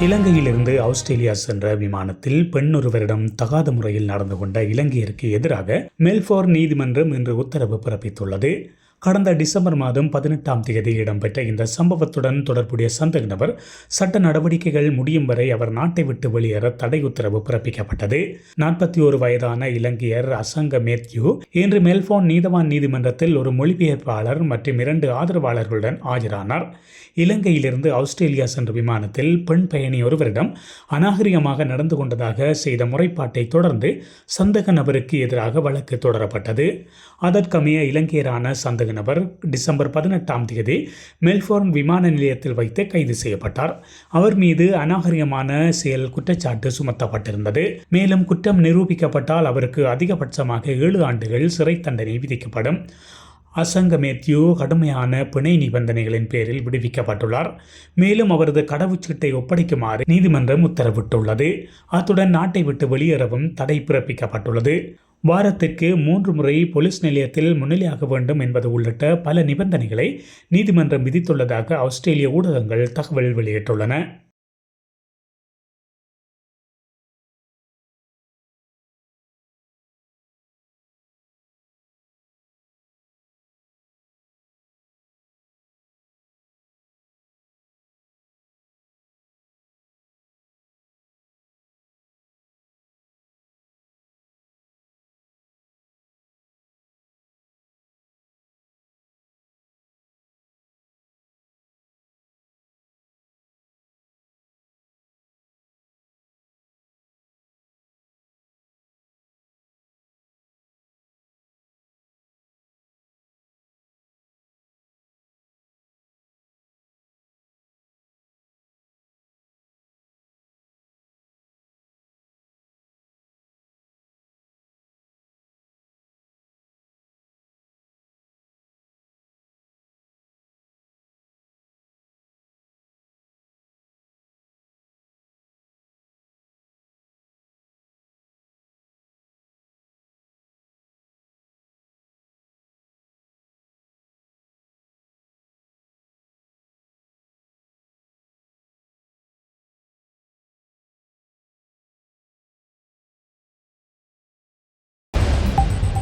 இலங்கையிலிருந்து ஆஸ்திரேலியா சென்ற விமானத்தில் பெண் ஒருவரிடம் தகாத முறையில் நடந்து கொண்ட இலங்கையருக்கு எதிராக மெல்போர்ன் நீதிமன்றம் இன்று உத்தரவு பிறப்பித்துள்ளது. கடந்த டிசம்பர் மாதம் பதினெட்டாம் தேதி இடம்பெற்ற இந்த சம்பவத்துடன் தொடர்புடைய சந்தேக நபர் சட்ட நடவடிக்கைகள் முடியும் வரை அவர் நாட்டை விட்டு வெளியேற தடை உத்தரவு பிறப்பிக்கப்பட்டது. நாற்பத்தி ஒரு வயதான இலங்கையர் அசங்க மேத்யூ இன்று மெல்போன் நீதவான் நீதிமன்றத்தில் ஒரு மொழிபெயர்ப்பாளர் மற்றும் இரண்டு ஆதரவாளர்களுடன் ஆஜரானார். இலங்கையிலிருந்து ஆஸ்திரேலியா சென்ற விமானத்தில் பெண் பயணி ஒருவரிடம் அநாகரிகமாக நடந்து கொண்டதாக செய்த முறைப்பாட்டை தொடர்ந்து சந்தேக நபருக்கு எதிராக வழக்கு தொடரப்பட்டது. அதற்கமைய இலங்கையரான சந்தேக நபர் டிசம்பர் பதினெட்டாம் தேதி மெல்போர்ன் விமான நிலையத்தில் வைத்து கைது செய்யப்பட்டார். அவர் மீது அநாகரிகமான செயல் குற்றச்சாட்டு சுமத்தப்பட்டிருந்தது. மேலும் குற்றம் நிரூபிக்கப்பட்டால் அவருக்கு அதிகபட்சமாக ஏழு ஆண்டுகள் சிறை தண்டனை விதிக்கப்படும். அசங்க மேத்யூ கடுமையான பிணை நிபந்தனைகளின் பேரில் விடுவிக்கப்பட்டுள்ளார். மேலும் அவரது கடவுச்சீட்டை ஒப்படைக்குமாறு நீதிமன்றம் உத்தரவிட்டுள்ளது. அத்துடன் நாட்டை விட்டு வெளியேறவும் தடை பிறப்பிக்கப்பட்டுள்ளது. வாரத்திற்கு மூன்று முறை போலீஸ் நிலையத்தில் முன்னிலையாக வேண்டும் என்பது உள்ளிட்ட பல நிபந்தனைகளை நீதிமன்றம் விதித்துள்ளதாக ஆஸ்திரேலிய ஊடகங்கள் தகவல் வெளியிட்டுள்ளன.